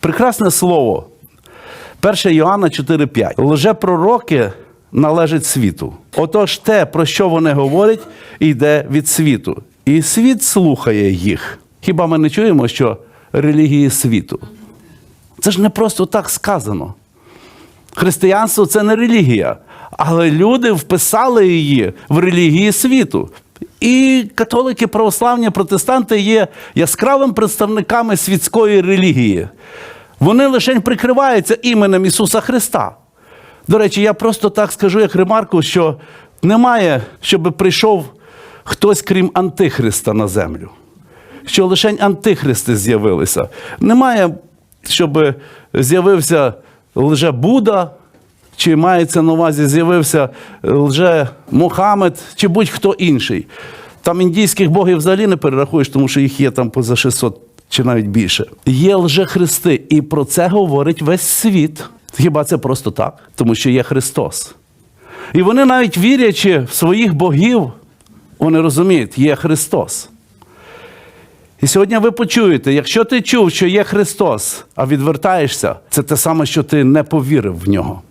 Прекрасне слово. 1 Йоанна 4,5. Лжепророки належать світу. Отож, те, про що вони говорять, йде від світу. І світ слухає їх. Хіба ми не чуємо, що релігії світу? Це ж не просто так сказано. Християнство це не релігія, але люди вписали її в релігії світу. І католики, православні, протестанти є яскравими представниками світської релігії. Вони лише прикриваються іменем Ісуса Христа. До речі, я просто так скажу, як ремарку, що немає, щоб прийшов хтось, крім Антихриста на землю. Що лише антихристи з'явилися. Немає, щоб з'явився лже Будда, чи мається на увазі з'явився лже Мухаммед, чи будь-хто інший. Там індійських богів взагалі не перерахуєш, тому що їх є там поза 600 чи навіть більше. Є лжехристи, і про це говорить весь світ. Хіба це просто так? Тому що є Христос. І вони навіть вірячи в своїх богів, вони розуміють, є Христос. І сьогодні ви почуєте, якщо ти чув, що є Христос, а відвертаєшся, це те саме, що ти не повірив в нього.